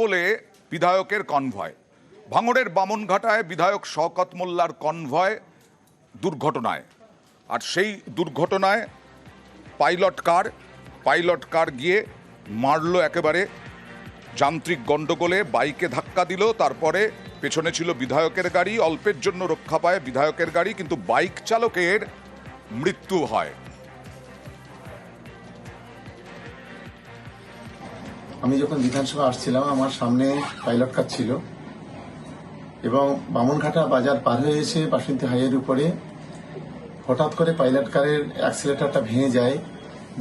বলে বিধায়কের কনভয়। ভাঙড়ের বামনঘাটায় বিধায়ক শওকত মোল্লার কনভয় দুর্ঘটনায়। আর সেই দুর্ঘটনায় পাইলট কার পাইলট কার গিয়ে মারল একেবারে যান্ত্রিক গণ্ডগোলে বাইকে ধাক্কা দিল, তারপরে পেছনে ছিল বিধায়কের গাড়ি, অল্পের জন্য রক্ষা পায় বিধায়কের গাড়ি, কিন্তু বাইক চালকের মৃত্যু হয়। আমি যখন বিধানসভা আসছিলাম, আমার সামনে পাইলট কার ছিল এবং বামনঘাটা বাজার পার হয়ে এসে বাসন্তী হাইয়ের উপরে হঠাৎ করে পাইলট কারের অ্যাক্সিলেটারটা ভেঙে যায়,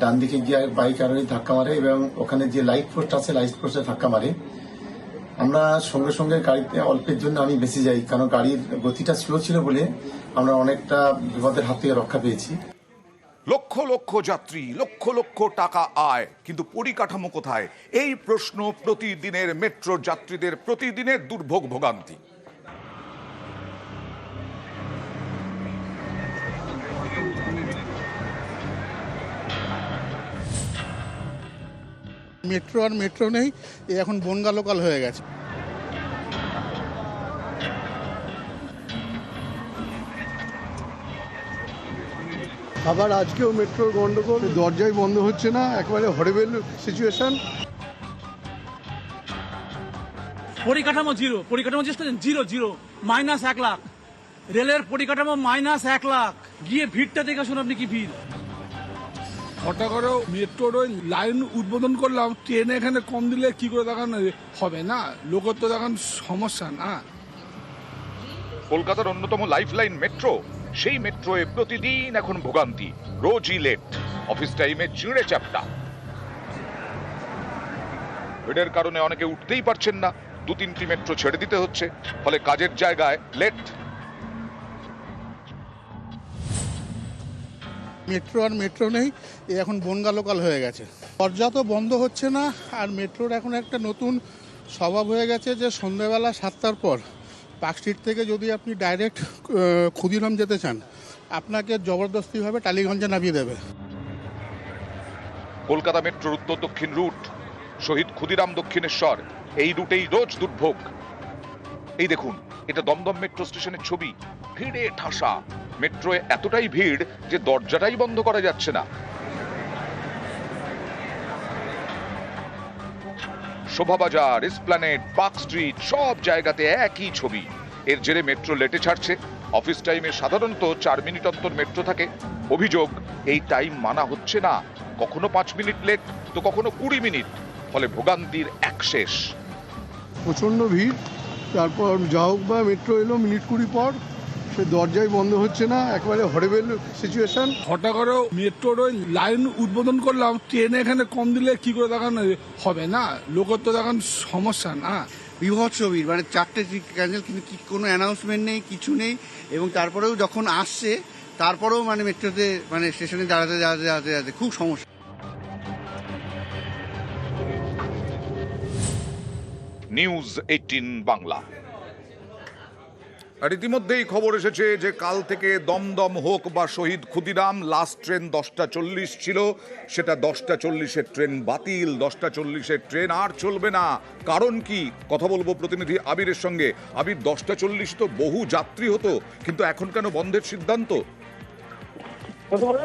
ডান দিকে গিয়ে বাইক আরোহী ধাক্কা মারে এবং ওখানে যে লাইট পোস্ট আছে, লাইট পোস্টে ধাক্কা মারে। আমরা সঙ্গে সঙ্গে গাড়িতে অল্পের জন্য আমি বেঁচে যাই, কারণ গাড়ির গতিটা স্লো ছিল বলে আমরা অনেকটা বিপদের হাত থেকে রক্ষা পেয়েছি। লক্ষ লক্ষ যাত্রী, লক্ষ লক্ষ টাকা আয়। কিন্তু পরিকাঠামো কোথায়? এই প্রশ্ন প্রতিদিনের মেট্রো যাত্রীদের প্রতিদিনের দুর্ভোগ ভোগান্তি। মেট্রো আর মেট্রো নেই, এখন বনগা লোকাল হয়ে গেছে। আবার আজকেও মেট্রোর গন্ডগোল। দরজাই বন্ধ হচ্ছে না একেবারে হরেবেল সিচুয়েশন পরিকাঠামো জিরো পরিকাঠামো জিরো জিরো মাইনাস এক লাখ। রেলের পরিকাঠামো মাইনাস এক লাখ। গিয়ে ভিড়টা দেখে শুনুন আপনি কি ভিড়। হঠাৎ করে মেট্রোর ওই লাইন উদ্বোধন করলাম ট্রেনে এখানে কম দিলে কি করে দেখান হবে না লোকের তো দেখান সমস্যা না। কলকাতার অন্যতম লাইফলাইন মেট্রো। সেই মেট্রোয়ে প্রতিদিন এখন ভোগান্তি, রোজই লেট অফিস টাইমে চিড়ে চাপটা। ভিড়ের কারণে অনেকে উঠতেই পারছেন না। দু তিনটি মেট্রো ছেড়ে দিতে হচ্ছে, ফলে কাজের জায়গায় লেট মেট্রো আর মেট্রো নেই, এ এখন বনগা লোকাল হয়ে গেছে। দরজা তো বন্ধ হচ্ছে না, আর মেট্রোর এখন একটা নতুন স্বভাব হয়ে গেছে যে সন্ধ্যেবেলা সাতটার পর। পার্ক স্ট্রিট থেকে যদি আপনি ডাইরেক্ট ক্ষুদিরাম যেতে চান, আপনাকে জবরদস্তিভাবে টালিগঞ্জে নামিয়ে দেবে। কলকাতা মেট্রোর উত্তর দক্ষিণ রুট, শহীদ ক্ষুদিরাম দক্ষিণেশ্বর, এই রুটেই রোজ দুর্ভোগ। এই দেখুন, এটা দমদম মেট্রো স্টেশনের ছবি, ভিড়ে ঠাসা। মেট্রোয় এতটাই ভিড় যে দরজাটাই বন্ধ করা যাচ্ছে না। শোভাবাজার এসপ্ল্যানেড পার্ক স্ট্রিট সব জায়গাতে একই ছবি। এর জেরে মেট্রো লেটে ছাড়ছে। অফিস টাইমে সাধারণত চার মিনিট অন্তর মেট্রো থাকে। অভিযোগ, এই টাইম মানা হচ্ছে না। কখনো পাঁচ মিনিট লেট, তো কখনো কুড়ি মিনিট। ফলে ভোগান্তির এক শেষ। প্রচণ্ড ভিড়। তারপর যা হোক বা মেট্রো এলো মিনিট কুড়ি পর। সে দরজাই বন্ধ হচ্ছে না একেবারে হরেবেল সিচুয়েশন হঠাৎ করে মেট্রোর ওই লাইন উদ্বোধন করলাম ট্রেন এখানে কম দিলে কি করে দেখান হবে না লোকের তো দেখান সমস্যা না। বিভৎস ভিড় মানে চারটে ক্যান্সেল কিন্তু কি কোনো অ্যানাউন্সমেন্ট নেই কিছু নেই এবং তারপরেও যখন আসছে তারপরেও মানে মেট্রোতে মানে স্টেশনে দাঁড়াতে দাঁড়াতে দাঁড়াতে দাঁড়াতে খুব সমস্যা। নিউজ এইটিন বাংলা আর ইতিমধ্যেই খবর এসেছে যে কাল থেকে দমদম হোক বা শহীদ ক্ষুদিরাম লাস্ট ট্রেন দশটা চল্লিশ ছিল, সেটা দশটা চল্লিশের ট্রেন বাতিল, দশটা চল্লিশের ট্রেন আর চলবে না। কারণ কি? কথা বলব প্রতিনিধি আবিরের সঙ্গে। আবির, দশটা চল্লিশ তো বহু যাত্রী হতো, কিন্তু এখন কেন বন্ধের সিদ্ধান্ত?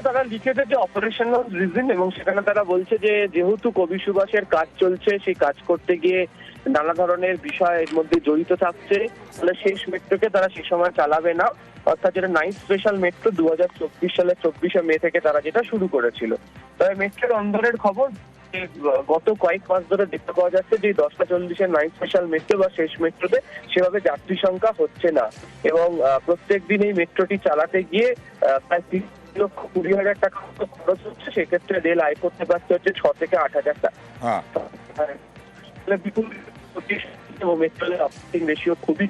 তারা লিখেছে যে অপারেশনাল রিজন এবং সেখানে তারা বলছে যে, যেহেতু কবি সুভাষের কাজ চলছে, সেই কাজ করতে গিয়ে নানা ধরনের বিষয় এর মধ্যে জড়িত থাকছে। ফলে শেষ মেট্রোকে তারা সে সময় চালাবে না। অর্থাৎ যেটা নাইট স্পেশাল মেট্রো দু হাজার চব্বিশ সালের চব্বিশে মে থেকে তারা যেটা শুরু করেছিল। তবে মেট্রোর অন্দরের খবর গত কয়েক মাস ধরে দেখতে পাওয়া যাচ্ছে যে দশটা চল্লিশের নাইট স্পেশাল মেট্রো বা শেষ মেট্রোতে সেভাবে যাত্রী সংখ্যা হচ্ছে না। এবং প্রত্যেক দিন এই মেট্রোটি চালাতে গিয়ে প্রায় তিন লক্ষ কুড়ি হাজার টাকা মতো খরচ হচ্ছে। সেক্ষেত্রে রেল আয় করতে পারছে হচ্ছে ছ থেকে আট হাজার টাকা হ্যাঁ। তাহলে এবং মেট্রোলের অপারেটিং রেশিও খুবই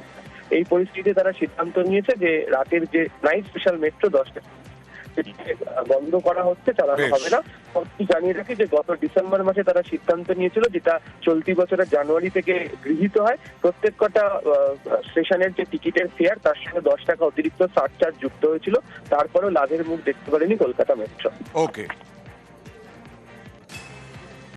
এই পরিস্থিতিতে তারা সিদ্ধান্ত নিয়েছে যে রাতের যে নাইট স্পেশাল মেট্রো দশটা বন্ধ করা হচ্ছে চালানো হবে না। জানিয়ে রাখি যে গত ডিসেম্বর মাসে তারা সিদ্ধান্ত নিয়েছিল যেটা চলতি বছরের জানুয়ারি থেকে গৃহীত হয়। প্রত্যেক কটা স্টেশনের যে টিকিটের ফেয়ার তার সঙ্গে দশ টাকা অতিরিক্ত সার্চার্জ যুক্ত হয়েছিল। তারপরেও লাভের মুখ দেখতে পারেনি কলকাতা মেট্রো। ওকে।